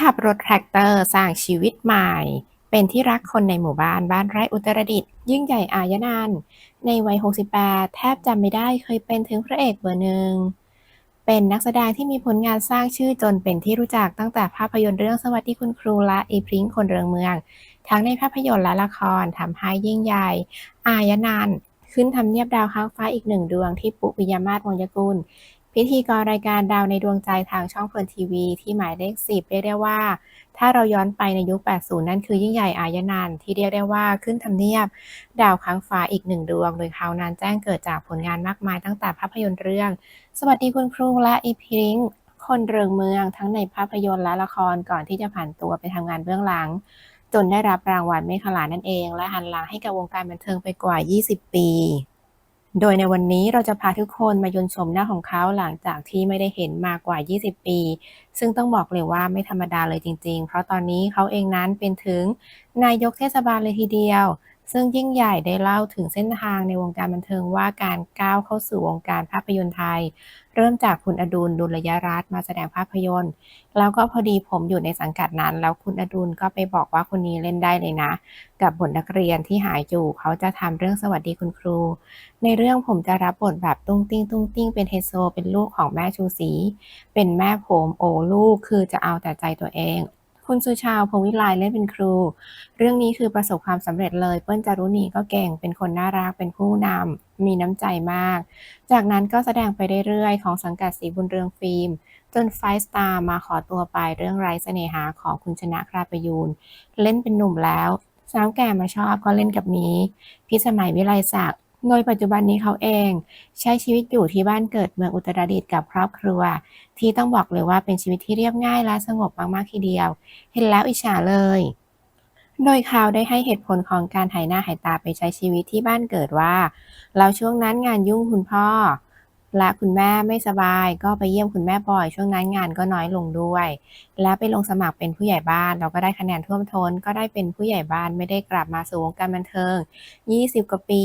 ขับรถแทรกเตอร์สร้างชีวิตใหม่ เป็นที่รักคนในหมู่บ้านบ้านไร่อุตรดิตถ์ยิ่งใหญ่อายนันในวัย 68 แทบจำไม่ได้เคยเป็นถึงพระเอกเบอร์หนึ่ง เป็นนักแสดงที่มีผลงานสร้างชื่อจนเป็นที่รู้จักตั้งแต่ภาพยนตร์เรื่องสวัสดีคุณครูและอีพริ้งคนเรืองเมือง ทั้งในภาพยนตร์และละครทำให้ยิ่งใหญ่ อายนันขึ้นทำเนียบดาวค้างฟ้าอีกหนึ่งดวงที่ปุปิยมาศวงยกุล พิธีกรรายการดาวในดวงใจทางช่องเพลินทีวีที่หมายเลขสิบเรียกได้ว่า ถ้าเราย้อนไปในยุค 80 นั่นคือยิ่งใหญ่อายนันที่เรียกได้ว่าขึ้นทำเนียบ ดาวค้างฟ้าอีกหนึ่งดวง โดยเขานั้นแจ้งเกิดจากผลงานมากมายตั้งแต่ภาพยนตร์เรื่อง สวัสดีคุณครูและอีพิงคนเรืองเมืองทั้งในภาพยนตร์และละครก่อนที่จะผ่านตัวไปทำงานเบื้องหลัง จนได้รับรางวัลเมฆลานั่นเอง และหันหลังให้กับวงการบันเทิงไปกว่า 20 ปี โดยในวันนี้เราจะพาทุกคนมายนชมหน้าของเขาหลังจากที่ไม่ได้เห็นมากว่า 20 ปี ซึ่งต้องบอกเลยว่าไม่ธรรมดาเลยจริง ๆ เพราะตอนนี้เขาเองนั้นเป็นถึงนายกเทศบาลเลยทีเดียว ซึ่งยิ่งใหญ่ได้เล่าถึงเส้นทางในวงการบันเทิงว่าการก้าวเข้าสู่วงการภาพยนตร์ไทย เริ่มจากคุณอดุลดุลยรัตน์มาแสดงภาพยนตร์ แล้วก็พอดีผมอยู่ในสังกัดนั้น แล้วคุณอดุลก็ไปบอกว่าคนนี้เล่นได้เลยนะ กับบทนักเรียนที่หายอยู่เขาจะทำเรื่องสวัสดีคุณครู ในเรื่องผมจะรับบทแบบตุ้งติ้งตุ้งติ้งเป็นเฮโซ เป็นลูกของแม่ชูศรีเป็นแม่ผมโอลูกคือจะเอาแต่ใจตัวเอง คุณสุชาวพงวิไลเล่นเป็นครู เรื่องนี้คือประสบความสำเร็จเลย เปิ้ลจารุณีก็เก่ง เป็นคนน่ารัก เป็นผู้นำมีน้ำใจมาก จากนั้นก็แสดงไปเรื่อยๆ ของสังกัดสีบุญเรืองฟิล์ม จนไฟสตาร์มาขอตัวไปเรื่องไร้เสน่หาของคุณชนะคราประยูน เล่นเป็นหนุ่มแล้วสาวแก่มาชอบก็เล่นกับนี้ พิสมัยวิไลศักดิ์ โดยปัจจุบันนี้เขาเอง ใช้ชีวิตอยู่ที่บ้านเกิดเมืองอุตรดิตถ์กับครอบครัว ที่ต้องบอกเลยว่าเป็นชีวิตที่เรียบง่ายและสงบมากๆทีเดียว เห็นแล้วอิจฉาเลย โดยเขาได้ให้เหตุผลของการหายหน้าหายตาไปใช้ชีวิตที่บ้านเกิดว่าแล้วช่วงนั้นงานยุ่งคุณพ่อ และคุณแม่ไม่สบายก็ไปเยี่ยมคุณแม่บ่อย ช่วงนั้นงานก็น้อยลงด้วย แล้วไปลงสมัครเป็นผู้ใหญ่บ้าน เราก็ได้คะแนนท่วมท้นก็ได้เป็นผู้ใหญ่บ้านไม่ได้กลับมาสู่วงการบันเทิง 20 กว่าปี